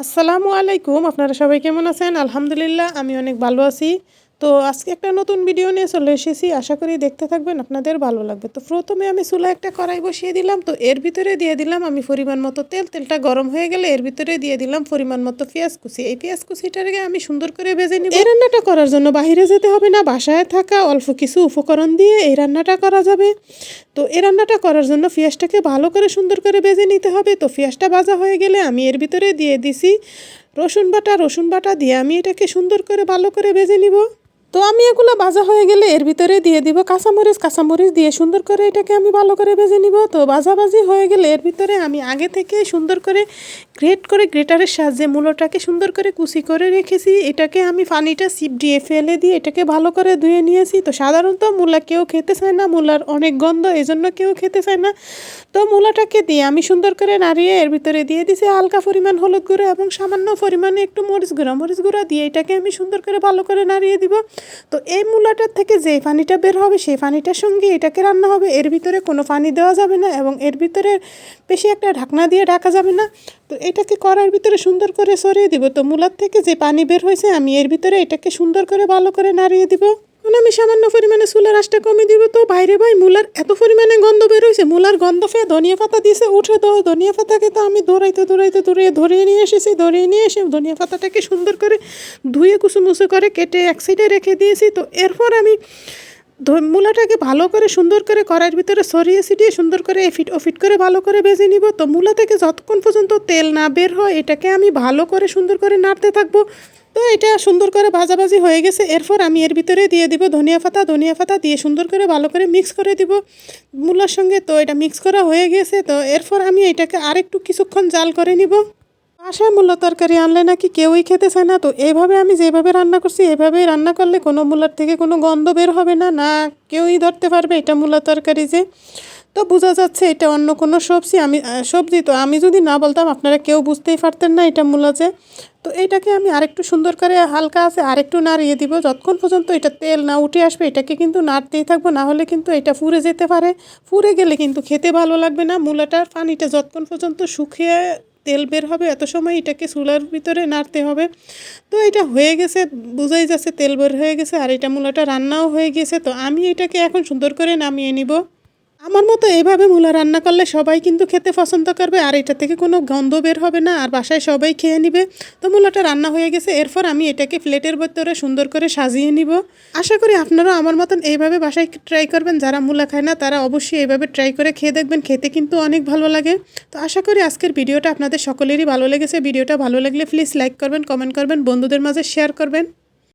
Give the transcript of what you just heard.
আসসালামু আলাইকুম আপনারা সবাই কেমন আছেন? আলহামদুলিল্লাহ আমি অনেক ভালো আছি। তো আজকে একটা নতুন ভিডিও নিয়ে চলে এসেছি। আশা করি দেখতে থাকবেন, আপনাদের ভালো লাগবে। তো প্রথমে আমি চুলা একটা কড়াই বসিয়ে দিলাম। তো এর ভিতরে দিয়ে দিলাম আমি পরিমাণ মতো তেল। তেলটা গরম হয়ে গেলে এর ভিতরে দিয়ে দিলাম পরিমাণ মতো পেঁয়াজ কুচি। এই পেঁয়াজ কুচিটাকে আমি সুন্দর করে ভেজে নিব। এই রান্নাটা করার জন্য বাইরে যেতে হবে না, বাসায় থাকা অল্প কিছু উপকরণ দিয়ে এই রান্নাটা করা যাবে। তো এই রান্নাটা করার জন্য পেঁয়াজটাকে ভালো করে সুন্দর করে ভেজে নিতে হবে। তো পেঁয়াজটা ভাজা হয়ে গেলে আমি এর ভিতরে দিয়ে দিছি রসুন বাটা। রসুন বাটা দিয়ে আমি এটাকে সুন্দর করে ভালো করে ভেজে নিব। তো আমি এগুলো ভাজা হয়ে গেলে এর ভিতরে দিয়ে দিব কাঁচামরিচ। কাঁচামরিচ দিয়ে সুন্দর করে এটাকে আমি ভালো করে ভেজে নিব। তো ভাজাভাজি হয়ে গেলে এর ভিতরে আমি আগে থেকে সুন্দর করে গ্রেট করে গ্রেটারের সাহায্যে মূলোটাকে সুন্দর করে কুচি করে রেখেছি। এটাকে আমি পানিটা সিপ দিয়ে ফেলে দিয়ে এটাকে ভালো করে ধুয়ে নিয়েছি। তো সাধারণত মূলা কেউ খেতে চায় না, মূলার অনেক গন্ধ এই জন্য কেউ খেতে চায় না। তো মূলাটাকে দিয়ে আমি সুন্দর করে নাড়িয়ে এর ভিতরে দিয়ে দিছি হালকা পরিমাণ হলুদ গুঁড়ো এবং সামান্য পরিমাণে একটু মরিচ গুঁড়ো। মরিচ গুঁড়ো দিয়ে এটাকে আমি সুন্দর করে ভালো করে নাড়িয়ে দিব। তো এই মূলাটার থেকে যে পানিটা বের হবে, সেই পানিটার সঙ্গে এটাকে রান্না হবে। এর ভিতরে কোনো পানি দেওয়া যাবে না এবং এর ভিতরে বেশি একটা ঢাকনা দিয়ে ঢাকা যাবে না। তো এটাকে করার ভিতরে সুন্দর করে সরিয়ে দিব। তো মূলার থেকে যে পানি বের হয়েছে, আমি এর ভিতরে এটাকে সুন্দর করে ভালো করে নাড়িয়ে দিব। এখন আমি সামান্য পরিমাণে চুলার আঁচটা কমে দিব তো বাইরে ভাই, মূলার এত পরিমাণে গন্ধ বের হয়েছে, মূলার গন্ধ ফেয়ে ধনিয়া পাতা দিয়েছে, উঠে তো ধনিয়া পাতাকে তো আমি দৌড়াইতে দৌড়াইতে দৌড়িয়ে ধরিয়ে নিয়ে এসেছি, ধরিয়ে নিয়ে এসে ধনিয়া পাতাটাকে সুন্দর করে ধুয়ে কুচুমুচু করে কেটে এক সাইডে রেখে দিয়েছি তো এরপর আমি মূলাটাকে ভালো করে সুন্দর করে কড়াইয়ের ভিতরে সরিয়ে ছিটিয়ে সুন্দর করে এফিট ওফিট করে ভালো করে ভেজে নিব তো মূলা থেকে যতক্ষণ পর্যন্ত তেল না বের হয়, এটাকে আমি ভালো করে সুন্দর করে নাড়তে থাকব। তো এটা সুন্দর করে ভাজাভাজি হয়ে গেছে। এরপর আমি এর ভিতরে দিয়ে দিব ধনিয়া পাতা। ধনিয়া পাতা দিয়ে সুন্দর করে ভালো করে মিক্স করে দিব। মূলার সঙ্গে তো এটা মিক্স করা হয়ে গেছে। তো এরপর আমি এটাকে আরেকটু কিছুক্ষণ জাল করে নিব। বাসায় মূল্য তরকারি আনলে নাকি কেউই খেতে চায় না। তো এইভাবে আমি যেভাবে রান্না করছি, এভাবেই রান্না করলে কোনো মূলার থেকে কোনো গন্ধ বের হবে না। না, কেউই ধরতে পারবে এটা মূলা তরকারি যে। তো বোঝা যাচ্ছে এটা অন্য কোনো সবজি। আমি সবজি তো আমি যদি না বলতাম আপনারা কেউ বুঝতেই পারতেন না এটা মূলা যে তো এটাকে আমি আরেকটু সুন্দর করে হালকা আছে আরেকটু নাড়িয়ে দিব। যতক্ষণ পর্যন্ত এটা তেল না উঠে আসবে, এটাকে কিন্তু নাড়তেই থাকব, না হলে কিন্তু এটা ফুরে যেতে পারে। ফুরে গেলে কিন্তু খেতে ভালো লাগবে না। মূলাটার পানিটা যতক্ষণ পর্যন্ত শুকিয়ে তেল বের হবে, এত সময় এটাকে চুলার ভিতরে নাড়তে হবে। তো এটা হয়ে গেছে, বোঝাই যাচ্ছে তেল বের হয়ে গেছে, আর এটা মূলাটা রান্নাও হয়ে গেছে। তো আমি এটাকে এখন সুন্দর করে নামিয়ে নিব। আমার মতো এইভাবে মূলা রান্না করলে সবাই কিন্তু খেতে পছন্দ করবে, আর এটা থেকে কোনো গন্ধ বের হবে না, আর বাসায় সবাই খেয়ে নিবে। তো মূলাটা রান্না হয়ে গেছে, এরপর আমি এটাকে প্লেটের ভেতরে সুন্দর করে সাজিয়ে নিব। আশা করি আপনারাও আমার মতন এইভাবে বাসায় ট্রাই করবেন, যারা মূলা খায় না তারা অবশ্যই এইভাবে ট্রাই করে খেয়ে দেখবেন, খেতে কিন্তু অনেক ভালো লাগে। তো আশা করি আজকের ভিডিওটা আপনাদের সকলেরই ভালো লেগেছে, ভিডিওটা ভালো লাগলে প্লিজ লাইক করবেন, কমেন্ট করবেন, বন্ধুদের মাঝে শেয়ার করবেন।